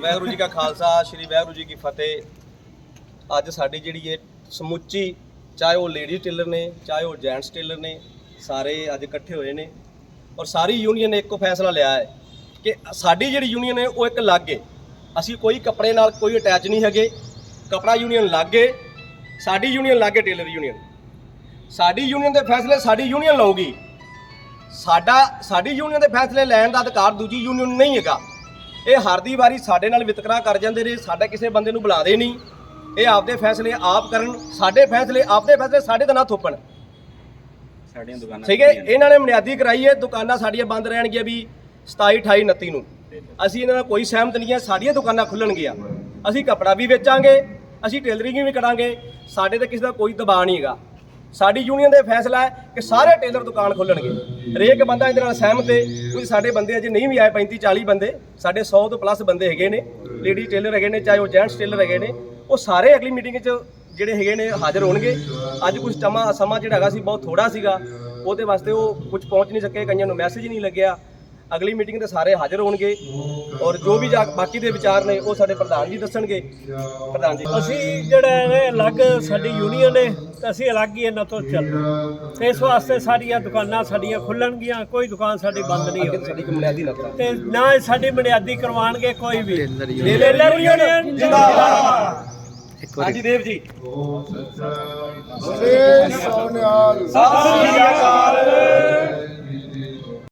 ਵਾਹਿਗੁਰੂ ਜੀ ਕਾ ਖਾਲਸਾ, ਸ੍ਰੀ ਵਾਹਿਗੁਰੂ ਜੀ ਕੀ ਫਤਿਹ। ਅੱਜ ਸਾਡੀ ਜਿਹੜੀ ਇਹ ਸਮੁੱਚੀ, ਚਾਹੇ ਉਹ ਲੇਡੀਜ਼ ਟੇਲਰ ਨੇ, ਚਾਹੇ ਉਹ ਜੈਂਟਸ ਟੇਲਰ ਨੇ, ਸਾਰੇ ਅੱਜ ਇਕੱਠੇ ਹੋਏ ਨੇ ਔਰ ਸਾਰੀ ਯੂਨੀਅਨ ਨੇ ਇੱਕੋ ਫੈਸਲਾ ਲਿਆ ਹੈ ਕਿ ਸਾਡੀ ਜਿਹੜੀ ਯੂਨੀਅਨ ਹੈ ਉਹ ਇੱਕ ਲਾਗੇ। ਅਸੀਂ ਕੋਈ ਕੱਪੜੇ ਨਾਲ ਕੋਈ ਅਟੈਚ ਨਹੀਂ ਹੈਗੇ, ਕਪੜਾ ਯੂਨੀਅਨ ਲਾਗੇ, ਸਾਡੀ ਯੂਨੀਅਨ ਲਾਗੇ ਟੇਲਰ ਯੂਨੀਅਨ ਸਾਡੀ ਯੂਨੀਅਨ ਦੇ ਫੈਸਲੇ ਸਾਡੀ ਯੂਨੀਅਨ ਲਊਗੀ। ਸਾਡਾ ਸਾਡੀ ਯੂਨੀਅਨ ਦੇ ਫੈਸਲੇ ਲੈਣ ਦਾ ਅਧਿਕਾਰ ਦੂਜੀ ਯੂਨੀਅਨ ਨਹੀਂ ਹੈਗਾ। ਇਹ ਹਰ ਦੀ ਵਾਰੀ ਸਾਡੇ ਨਾਲ ਵਿਤਕਰਾ ਕਰ ਜਾਂਦੇ ਨੇ ਸਾਡੇ ਕਿਸੇ ਬੰਦੇ ਨੂੰ ਬੁਲਾਦੇ ਨਹੀਂ। ਇਹ ਆਪਦੇ ਫੈਸਲੇ ਆਪ ਕਰਨ ਸਾਡੇ ਫੈਸਲੇ ਆਪਦੇ ਫੈਸਲੇ ਸਾਡੇ ਤੇ ਨਾ ਥੋਪਣ। ਸਾਡੀਆਂ ਦੁਕਾਨਾਂ ਠੀਕ ਹੈ? ਇਹਨਾਂ ਨੇ ਬੁਨਿਆਦੀ ਕਰਾਈ ਹੈ ਦੁਕਾਨਾਂ ਸਾਡੀਆਂ ਬੰਦ ਰਹਿਣਗੀਆਂ ਵੀ 27 28 29 ਨੂੰ। ਅਸੀਂ ਇਹਨਾਂ ਨਾਲ ਕੋਈ ਸਹਿਮਤ ਨਹੀਂ ਹੈ ਸਾਡੀਆਂ ਦੁਕਾਨਾਂ ਖੁੱਲਣਗੀਆਂ। ਅਸੀਂ ਕਪੜਾ ਵੀ ਵੇਚਾਂਗੇ ਅਸੀਂ ਟੇਲਰਿੰਗ ਵੀ ਕਰਾਂਗੇ ਸਾਡੇ ਤੇ ਕਿਸੇ ਦਾ ਕੋਈ ਦਬਾਅ ਨਹੀਂ ਹੈਗਾ। ਸਾਡੀ ਯੂਨੀਅਨ ਦੇ ਫੈਸਲਾ ਹੈ ਕਿ ਸਾਰੇ ਟੇਲਰ ਦੁਕਾਨ ਖੋਲਣਗੇ। ਹਰੇਕ ਬੰਦਾ ਇਹਦੇ ਨਾਲ ਸਹਿਮਤ ਹੈ ਕੁਝ ਸਾਡੇ ਬੰਦੇ ਅਜੇ ਨਹੀਂ ਵੀ ਆਏ 35 40 ਬੰਦੇ, ਸਾਡੇ 100 ਤੋਂ ਪਲੱਸ ਬੰਦੇ ਹੈਗੇ ਨੇ ਲੇਡੀ ਟੇਲਰ ਹੈਗੇ ਨੇ, ਚਾਹੇ ਉਹ ਜੈਂਟਸ ਟੇਲਰ ਹੈਗੇ ਨੇ, ਉਹ ਸਾਰੇ ਅਗਲੀ ਮੀਟਿੰਗ 'ਚ ਜਿਹੜੇ ਹੈਗੇ ਨੇ ਹਾਜ਼ਰ ਹੋਣਗੇ। ਅੱਜ ਕੁਝ ਸਮਾਂ ਸਮਾਂ ਜਿਹੜਾ ਹੈਗਾ ਸੀ, ਬਹੁਤ ਥੋੜਾ ਸੀਗਾ। ਉਹਦੇ ਵਾਸਤੇ ਉਹ ਕੁਝ ਪਹੁੰਚ ਨਹੀਂ ਸਕੇ, ਕਈਆਂ ਨੂੰ ਮੈਸੇਜ ਨਹੀਂ ਲੱਗਿਆ। ਅਗਲੀ ਮੀਟਿੰਗ ਤੇ ਸਾਰੇ ਹਾਜ਼ਰ ਹੋਣਗੇ ਔਰ ਜੋ ਵੀ ਜਾ- ਬਾਕੀ ਦੇ ਵਿਚਾਰ ਨੇ, ਉਹ ਸਾਡੇ ਪ੍ਰਧਾਨ ਜੀ ਦੱਸਣਗੇ। ਪ੍ਰਧਾਨ ਜੀ, ਅਸੀਂ ਜਿਹੜਾ ਹੈ, ਅਲੱਗ ਸਾਡੀ ਯੂਨੀਅਨ ਨੇ ਤੇ ਅਸੀਂ ਅਲੱਗ ਹੀ ਇਹਨਾਂ ਤੋਂ ਚੱਲਣਾ ਤੇ ਇਸ ਵਾਸਤੇ ਸਾਡੀਆਂ ਦੁਕਾਨਾਂ ਸਾਡੀਆਂ ਖੁੱਲਣਗੀਆਂ ਕੋਈ ਦੁਕਾਨ ਸਾਡੀ ਬੰਦ ਨਹੀਂ ਸਾਡੀ ਬੁਨਿਆਦੀ ਤੇ। ਨਾ ਹੀ ਸਾਡੀ ਬੁਨਿਆਦੀ ਕਰਵਾਉਣਗੇ ਕੋਈ ਵੀ। ਟੇਲਰ ਯੂਨੀਅਨ ਜਿੰਦਾਬਾਦ। ਹਾਂਜੀ ਦੇਵ ਜੀ। ਸਤਿ ਸ੍ਰੀ ਅਕਾਲ।